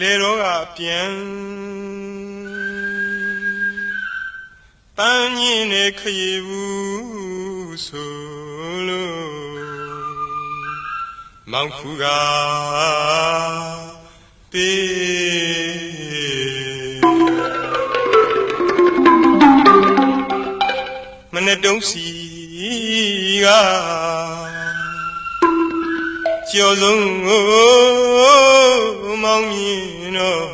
လေတော့ကပြန်ပန်းညင်းနဲ့ခရီးဘူးဆိုလို့မောင်ဖူကပေးမနဲ့တုံးစီကကျော်ဆုံးကိုမော င်မြင်တော့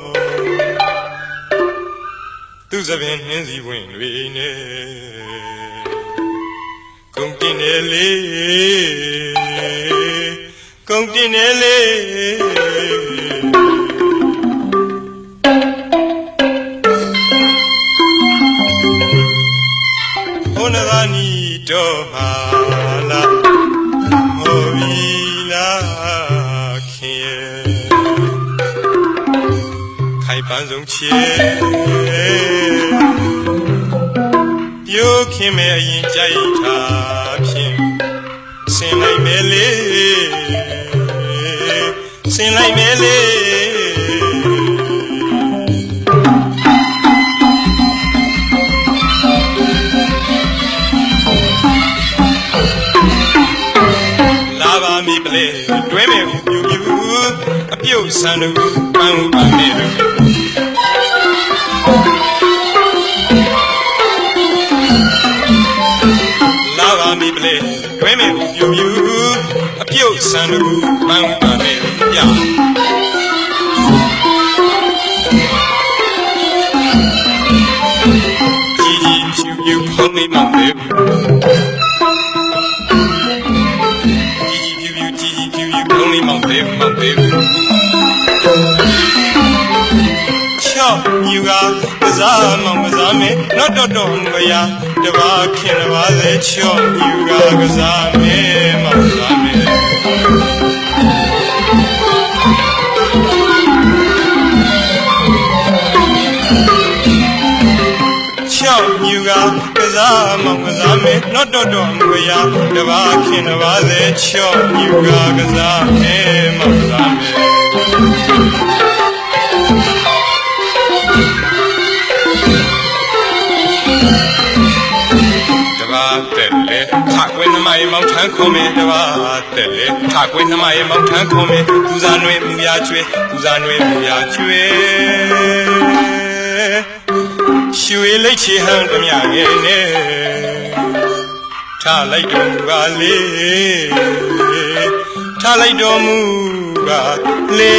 သူစပင်နှင်းစီဝင်တွေနဲ့ကုန်တင်တယ်လေကုန်တင်တယ်လေဟိုနဂာနီတော့မှာလားဟော ပန်းဆုံးချေပြိုးခင်မဲ့အရင်ကြိုက်တာဖြင့်ဆင်လိုက်မယ်လေဆင်လိုက်မယ်လေလာပါမိပလေတွဲမဲ့ဘူးပြူပြူအပြုတ်ဆန်တို့ပန်းပန်းနဲ့တို့ မိပလေတွဲမဲ့ဘူးပြူပြူအပြုတ်ဆန်တို့ပန်းပန်းနဲ့တို့ပြကြီးကြီးဖြူဖြူဖုံးနေမှပဲကြီးကြီးဖြူဖြူကြီးကြီးဖြူဖြူဖုံးနေမှပဲမှပဲချော့ယူကကစားမောင်ကစားမယ်တော့တော့တော့မရ တပါခင်တပါစေချော့ယူကကစားမယ်မောင်ကစားမယ်ချောက်ယူကကစားမောင်ကစားမယ်တော့တော့တော့မရတပါခင်တပါစေချော့ယူကကစားမယ်မောင်ကစားမယ်တ ပါတက်လေခကွင်းနှမရေမောင်ထမ်းခုံးမယ်တပါတက်လေခကွင်းနှမရေမောင်ထမ်းခုံးမယ်ပူဇာနွေမူရချွေပူဇာနွေမူရချွေရွှေလိတ်ချေဟန်တမြငယ်နဲ့ထားလိုက်တော်မူပါလေထားလိုက်တော်မူပါလေ